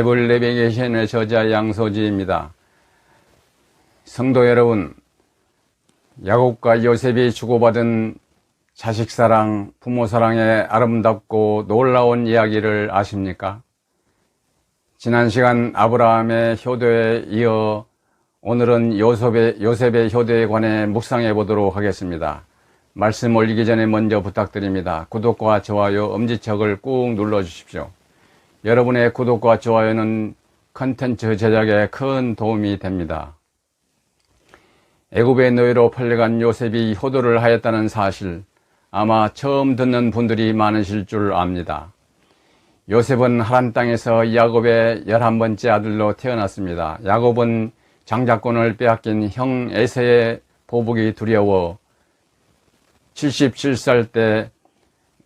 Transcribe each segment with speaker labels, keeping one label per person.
Speaker 1: 바이블 내비게이션의 저자 양소지입니다. 성도 여러분, 야곱과 요셉이 주고받은 자식 사랑, 부모 사랑의 아름답고 놀라운 이야기를 아십니까? 지난 시간 아브라함의 효도에 이어 오늘은 요셉의, 요셉의 효도에 관해 묵상해 보도록 하겠습니다. 말씀 올리기 전에 먼저 부탁드립니다. 구독과 좋아요, 엄지척을 꾹 눌러 주십시오. 여러분의 구독과 좋아요는 컨텐츠 제작에 큰 도움이 됩니다. 애굽의 노예로 팔려간 요셉이 효도를 하였다는 사실 아마 처음 듣는 분들이 많으실 줄 압니다. 요셉은 하란 땅에서 야곱의 열한 번째 아들로 태어났습니다. 야곱은 장자권을 빼앗긴 형 에서의 보복이 두려워 77살 때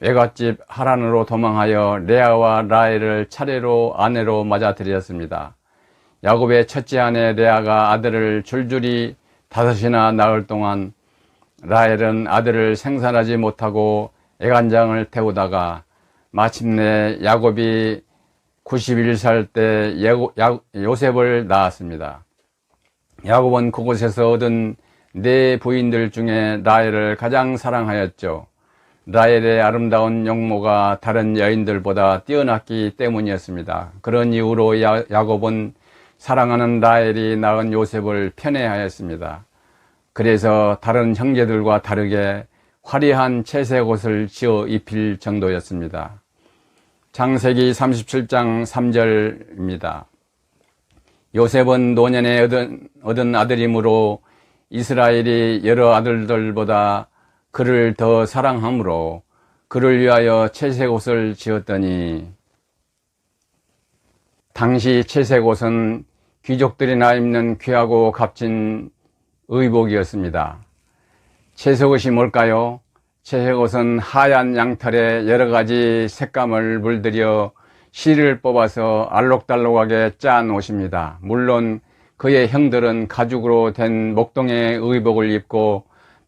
Speaker 1: 외갓집 하란으로 도망하여 레아와 라헬을 차례로 아내로 맞아들였습니다. 야곱의 첫째 아내 레아가 아들을 줄줄이 다섯이나 낳을 동안 라헬은 아들을 생산하지 못하고 애간장을 태우다가 마침내 야곱이 91살 때 요셉을 낳았습니다. 야곱은 그곳에서 얻은 네 부인들 중에 라헬을 가장 사랑하였죠. 라헬의 아름다운 영모가 다른 여인들보다 뛰어났기 때문이었습니다. 그런 이유로 야, 야곱은 사랑하는 라헬이 낳은 요셉을 편애하였습니다. 그래서 다른 형제들과 다르게 화려한 채색 옷을 지어 입힐 정도였습니다. 창세기 37장 3절입니다. 요셉은 노년에 얻은, 얻은 아들이므로 이스라엘이 여러 아들들보다 그를 더 사랑하므로 그를 위하여 채색 옷을 지었더니 당시 채색 옷은 귀족들이나 입는 귀하고 값진 의복이었습니다. 채색 옷이 뭘까요? 채색 옷은 하얀 양털에 여러 가지 색감을 물들여 실을 뽑아서 알록달록하게 짠 옷입니다. 물론 그의 형들은 가죽으로 된 목동의 의복을 입고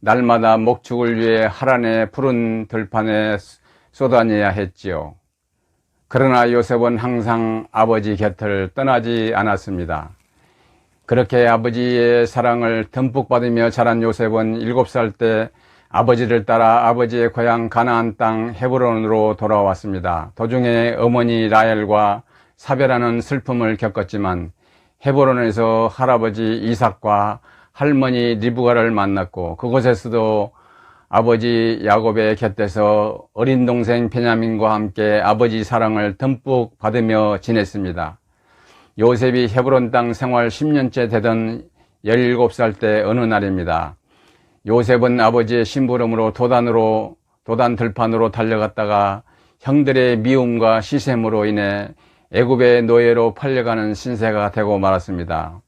Speaker 1: 날마다 목축을 위해 하란의 푸른 들판에 쏟아내야 했지요. 그러나 요셉은 항상 아버지 곁을 떠나지 않았습니다. 그렇게 아버지의 사랑을 듬뿍 받으며 자란 요셉은 7살 때 아버지를 따라 아버지의 고향 가나안 땅 헤브론으로 돌아왔습니다. 도중에 어머니 라헬과 사별하는 슬픔을 겪었지만 헤브론에서 할아버지 이삭과 할머니 리브가를 만났고 그곳에서도 아버지 야곱의 곁에서 어린 동생 베냐민과 함께 아버지 사랑을 듬뿍 받으며 지냈습니다. 요셉이 헤브론 땅 생활 10년째 되던 17살 때 어느 날입니다. 요셉은 아버지의 심부름으로 도단으로 도단 들판으로 달려갔다가 형들의 미움과 시샘으로 인해 애굽의 노예로 팔려가는 신세가 되고 말았습니다.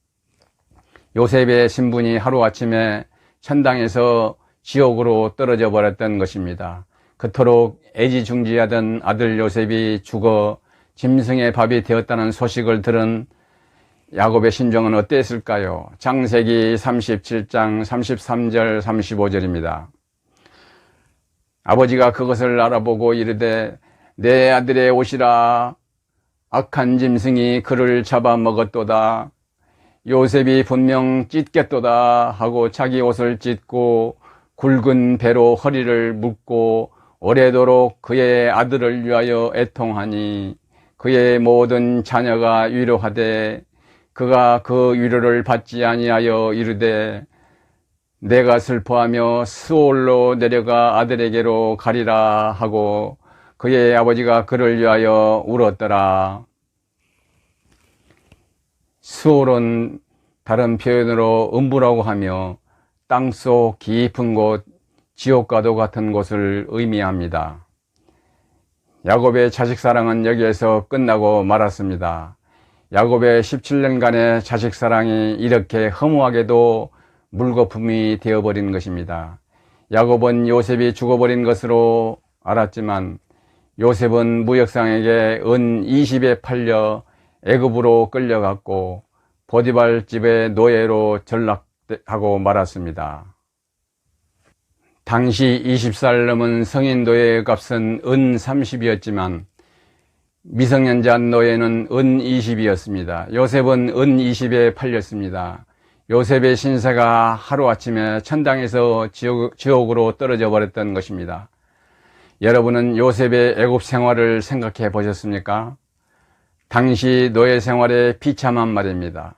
Speaker 1: 요셉의 신분이 하루아침에 천당에서 지옥으로 떨어져 버렸던 것입니다. 그토록 애지중지하던 아들 요셉이 죽어 짐승의 밥이 되었다는 소식을 들은 야곱의 심정은 어땠을까요? 장세기 37장 33절 35절입니다. 아버지가 그것을 알아보고 이르되 내 아들의 옷이라 악한 짐승이 그를 잡아먹었도다. 요셉이 분명 찢겠도다 하고 자기 옷을 찢고 굵은 배로 허리를 묶고 오래도록 그의 아들을 위하여 애통하니 그의 모든 자녀가 위로하되 그가 그 위로를 받지 아니하여 이르되 내가 슬퍼하며 스올로 내려가 아들에게로 가리라 하고 그의 아버지가 그를 위하여 울었더라. 수월은 다른 표현으로 음부라고 하며 땅속 깊은 곳, 지옥과도 같은 곳을 의미합니다. 야곱의 자식 사랑은 여기에서 끝나고 말았습니다. 야곱의 17년간의 자식 사랑이 이렇게 허무하게도 물거품이 되어버린 것입니다. 야곱은 요셉이 죽어버린 것으로 알았지만 요셉은 무역상에게 은 20에 팔려 애굽으로 끌려갔고 보디발 집의 노예로 전락하고 말았습니다. 당시 20살 넘은 성인 노예의 값은 은 30이었지만 미성년자 노예는 은 20이었습니다. 요셉은 은 20에 팔렸습니다. 요셉의 신세가 하루아침에 천당에서 지옥, 지옥으로 떨어져 버렸던 것입니다. 여러분은 요셉의 애굽 생활을 생각해 보셨습니까? 당시 노예 생활의 비참한 말입니다.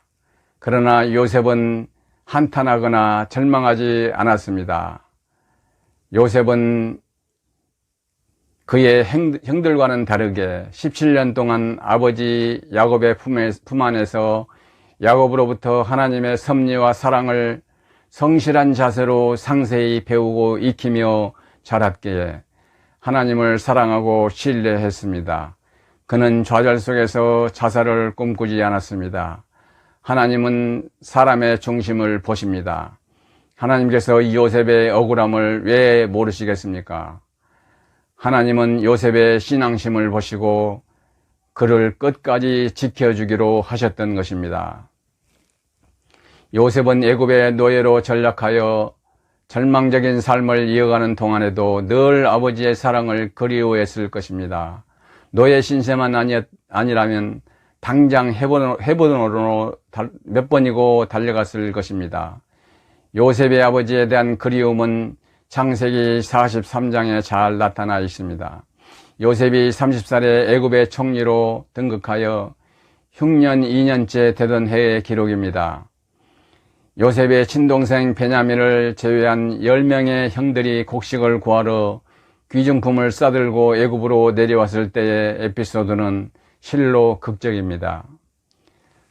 Speaker 1: 그러나 요셉은 한탄하거나 절망하지 않았습니다. 요셉은 그의 형들과는 다르게 17년 동안 아버지 야곱의 품 안에서 야곱으로부터 하나님의 섭리와 사랑을 성실한 자세로 상세히 배우고 익히며 자랐기에 하나님을 사랑하고 신뢰했습니다. 그는 좌절 속에서 자살을 꿈꾸지 않았습니다. 하나님은 사람의 중심을 보십니다. 하나님께서 요셉의 억울함을 왜 모르시겠습니까? 하나님은 요셉의 신앙심을 보시고 그를 끝까지 지켜주기로 하셨던 것입니다. 요셉은 애굽의 노예로 전락하여 절망적인 삶을 이어가는 동안에도 늘 아버지의 사랑을 그리워했을 것입니다. 노예 신세만 아니, 아니라면 당장 해본으로 몇 번이고 달려갔을 것입니다. 요셉의 아버지에 대한 그리움은 창세기 43장에 잘 나타나 있습니다. 요셉이 30살에 애굽의 총리로 등극하여 흉년 2년째 되던 해의 기록입니다. 요셉의 친동생 베냐민을 제외한 10명의 형들이 곡식을 구하러 귀중품을 싸들고 애굽으로 내려왔을 때의 에피소드는 실로 극적입니다.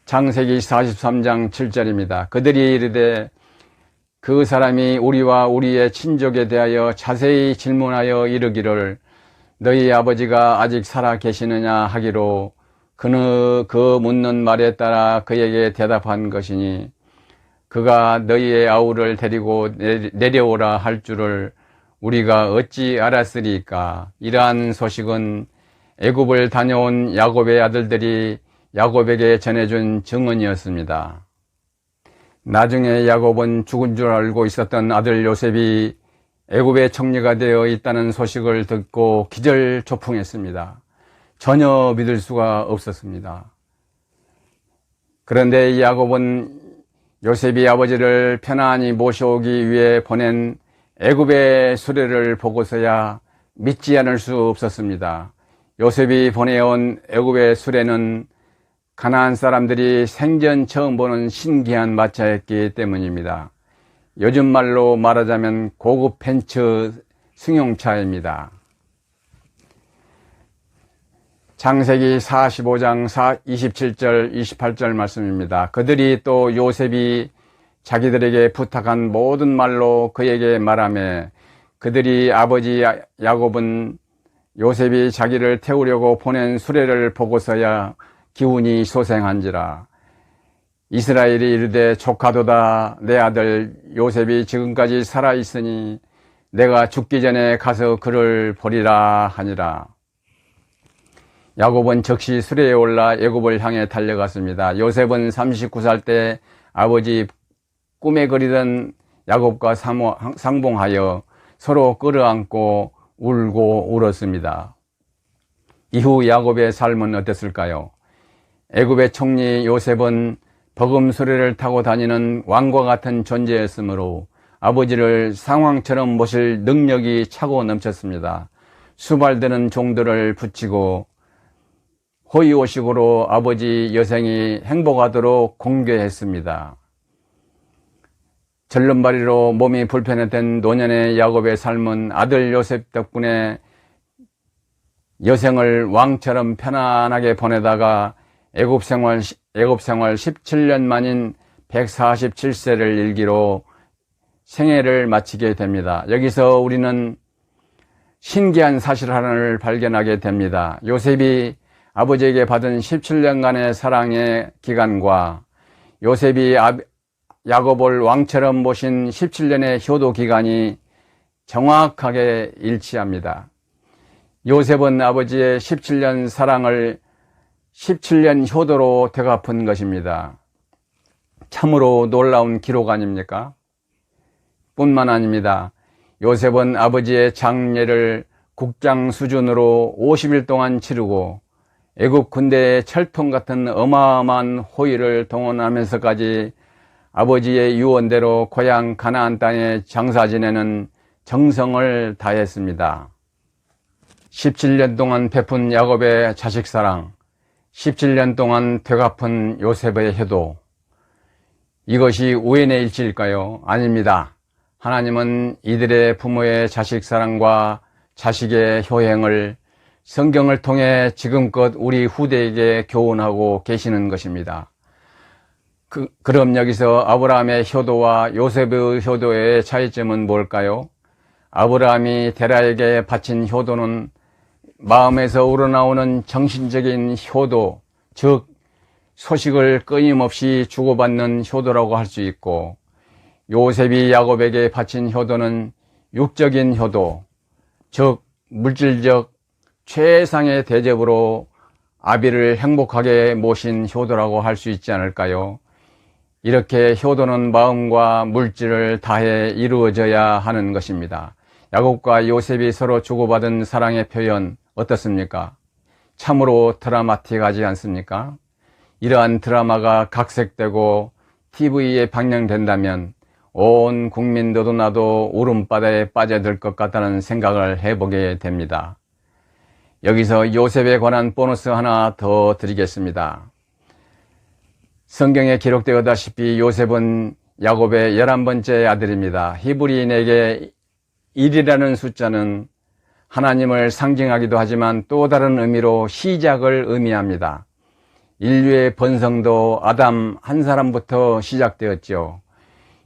Speaker 1: 창세기 43장 7절입니다. 그들이 이르되 그 사람이 우리와 우리의 친족에 대하여 자세히 질문하여 이르기를 너희 아버지가 아직 살아 계시느냐 하기로 그는 그 묻는 말에 따라 그에게 대답한 것이니 그가 너희의 아우를 데리고 내려오라 할 줄을 우리가 어찌 알았으리까 이러한 소식은 애굽을 다녀온 야곱의 아들들이 야곱에게 전해준 증언이었습니다. 나중에 야곱은 죽은 줄 알고 있었던 아들 요셉이 애굽의 총리가 되어 있다는 소식을 듣고 기절초풍했습니다. 전혀 믿을 수가 없었습니다. 그런데 야곱은 요셉이 아버지를 편안히 모셔오기 위해 보낸 애굽의 수레를 보고서야 믿지 않을 수 없었습니다. 요셉이 보내온 애굽의 수레는 가나안 사람들이 생전 처음 보는 신기한 마차였기 때문입니다. 요즘 말로 말하자면 고급 펜츠 승용차입니다. 창세기 45장 27절 28절 말씀입니다. 그들이 또 요셉이 자기들에게 부탁한 모든 말로 그에게 말하며 그들이 아버지 야곱은 요셉이 자기를 태우려고 보낸 수레를 보고서야 기운이 소생한지라 이스라엘이 이르되 조카도다 내 아들 요셉이 지금까지 살아 있으니 내가 죽기 전에 가서 그를 보리라 하니라 야곱은 즉시 수레에 올라 애굽을 향해 달려갔습니다. 요셉은 39살 때 아버지 꿈에 그리던 야곱과 상봉하여 서로 끌어안고 울고 울었습니다. 이후 야곱의 삶은 어땠을까요? 애굽의 총리 요셉은 버금 수레를 타고 다니는 왕과 같은 존재였으므로 아버지를 상황처럼 모실 능력이 차고 넘쳤습니다. 수발되는 종들을 붙이고 호의호식으로 아버지 여생이 행복하도록 공개했습니다. 절름발이로 몸이 불편했던 노년의 야곱의 삶은 아들 요셉 덕분에 여생을 왕처럼 편안하게 보내다가 애굽 생활 애굽 생활 17년 만인 147세를 일기로 생애를 마치게 됩니다. 여기서 우리는 신기한 사실 하나를 발견하게 됩니다. 요셉이 아버지에게 받은 17년간의 사랑의 기간과 요셉이 야곱을 왕처럼 모신 17년의 효도 기간이 정확하게 일치합니다. 요셉은 아버지의 17년 사랑을 17년 효도로 되갚은 것입니다. 참으로 놀라운 기록 아닙니까? 뿐만 아닙니다. 요셉은 아버지의 장례를 국장 수준으로 50일 동안 치르고 애국 군대의 철통 같은 어마어마한 호의를 동원하면서까지 아버지의 유언대로 고향 가나안 땅에 장사 지내는 정성을 다했습니다. 17년 동안 베푼 야곱의 자식 사랑, 17년 동안 되갚은 요셉의 효도. 이것이 우연의 일치일까요? 아닙니다. 하나님은 이들의 부모의 자식 사랑과 자식의 효행을 성경을 통해 지금껏 우리 후대에게 교훈하고 계시는 것입니다. 그, 그럼 여기서 아브라함의 효도와 요셉의 효도의 차이점은 뭘까요? 아브라함이 데라에게 바친 효도는 마음에서 우러나오는 정신적인 효도, 즉 소식을 끊임없이 주고받는 효도라고 할 수 있고 요셉이 야곱에게 바친 효도는 육적인 효도, 즉 물질적 최상의 대접으로 아비를 행복하게 모신 효도라고 할 수 있지 않을까요? 이렇게 효도는 마음과 물질을 다해 이루어져야 하는 것입니다. 야곱과 요셉이 서로 주고받은 사랑의 표현 어떻습니까? 참으로 드라마틱하지 않습니까? 이러한 드라마가 각색되고 TV에 방영된다면 온 국민 너도 나도 울음바다에 빠져들 것 같다는 생각을 해보게 됩니다. 여기서 요셉에 관한 보너스 하나 더 드리겠습니다. 성경에 기록되었다시피 요셉은 야곱의 열한 번째 아들입니다. 히브리인에게 1이라는 숫자는 하나님을 상징하기도 하지만 또 다른 의미로 시작을 의미합니다. 인류의 번성도 아담 한 사람부터 시작되었죠.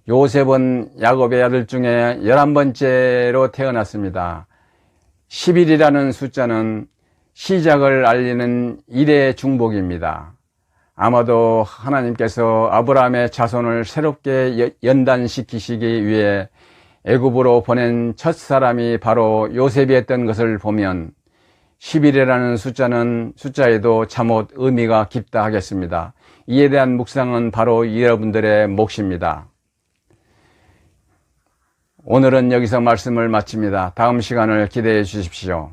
Speaker 1: 요셉은 야곱의 아들 중에 열한 번째로 태어났습니다. 10일이라는 숫자는 시작을 알리는 일의 중복입니다. 아마도 하나님께서 아브라함의 자손을 새롭게 연단시키시기 위해 애굽으로 보낸 첫 사람이 바로 요셉이었던 것을 보면 10일이라는 숫자는 숫자에도 참못 의미가 깊다 하겠습니다. 이에 대한 묵상은 바로 여러분들의 몫입니다. 오늘은 여기서 말씀을 마칩니다. 다음 시간을 기대해 주십시오.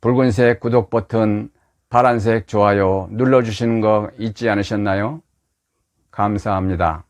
Speaker 1: 붉은색 구독 버튼, 파란색 좋아요 눌러주시는 거 잊지 않으셨나요? 감사합니다.